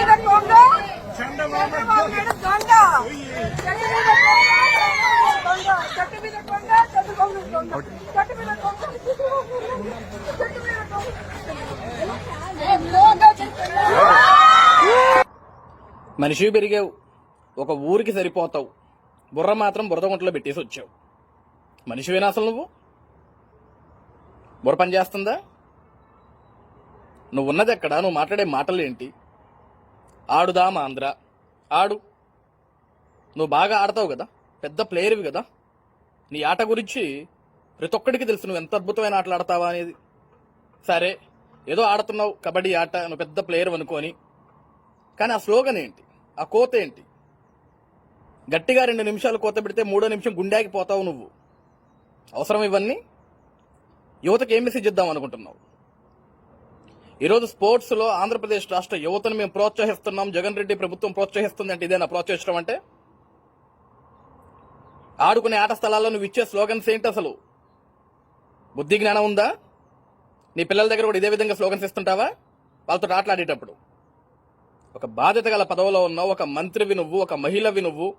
మీద కొంగ చంద్రబాబు నాయుడు దొంగ. చెట్టు మీద కొంగ చెట్టు మీద కొంగ చంద్రబాబు నాయుడు దొంగ చెట్టు మీద కొంగ చెట్టు మీద కొంగ ఏం లోగా చెప్తున్నా మనిషి పెరిగావు. ఒక ఊరికి సరిపోతావు. బుర్ర మాత్రం బురద గుంటలో పెట్టేసి వచ్చావు. మనిషివేనా అసలు నువ్వు? బుర్ర పని చేస్తుందా? నువ్వు ఉన్నది ఎక్కడ? నువ్వు మాట్లాడే మాటలు ఏంటి ఆడుదామా ఆంధ్ర ఆడు. నువ్వు బాగా ఆడతావు కదా? పెద్ద ప్లేయర్వి కదా? నీ ఆట గురించి ప్రతి ఒక్కడికి తెలుసు. నువ్వు ఎంత అద్భుతమైన ఆటలు ఆడతావా అనేది. సరే ఏదో ఆడుతున్నావు. కబడ్డీ ఆట నువ్వు పెద్ద ప్లేయర్ అనుకొని. కానీ ఆ స్లోగన్ ఏంటి? ఆ కోత ఏంటి? గట్టిగా రెండు నిమిషాలు కోత పెడితే మూడో నిమిషం గుండెకి పోతావు నువ్వు. అవసరం ఇవన్నీ? యువతకి ఏం మెసేజ్ ఇద్దాం అనుకుంటున్నావు? ఈరోజు స్పోర్ట్స్లో ఆంధ్రప్రదేశ్ రాష్ట్ర యువతను మేము ప్రోత్సహిస్తున్నాం. జగన్ రెడ్డి ప్రభుత్వం ప్రోత్సహిస్తుంది అంటే ఇదేనా ప్రోత్సహించడం అంటే? ఆడుకునే ఆట స్థలాల్లో నువ్వు ఇచ్చే స్లోగన్స్ ఏంటి అసలు? బుద్ధి జ్ఞానం ఉందా? నీ పిల్లల దగ్గర కూడా ఇదే విధంగా స్లోగన్స్ ఇస్తుంటావా? వాళ్ళతో ఆటలాడేటప్పుడు. ఒక బాధ్యత గల పదవిలో ఉన్నావు ఒక మంత్రివి నువ్వు ఒక మహిళవి నువ్వు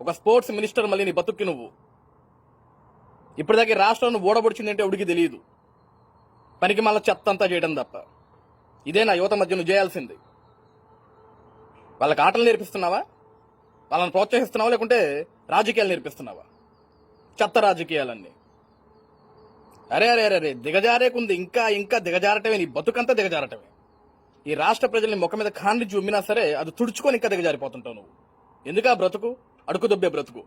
ఒక స్పోర్ట్స్ మినిస్టర్ మళ్ళీ నీ బతుక్కి నువ్వు. ఇప్పటిదాకా ఈ రాష్ట్రం నువ్వు ఓడబొడిచిందంటే ఉడికి తెలియదు. పనికి మళ్ళీ చెత్త అంతా చేయడం తప్ప. ఇదే నా యువత మధ్య నువ్వు చేయాల్సింది. వాళ్ళకి ఆటలు నేర్పిస్తున్నావా? వాళ్ళని ప్రోత్సహిస్తున్నావా? లేకుంటే రాజకీయాలు నేర్పిస్తున్నావా? చెత్త రాజకీయాలన్నీ. అరే అరే అరే అరే దిగజారేకుంది. ఇంకా ఇంకా దిగజారటమే. నీ బతుకంతా దిగజారటమే. ఈ రాష్ట్ర ప్రజల్ని ముఖం మీద కాండి చూమినా సరే అది తుడుచుకొని ఇంకా దిగజారిపోతుంటావు నువ్వు. ఎందుకా బ్రతుకు? అడుకుదొబ్బే బ్రతుకు.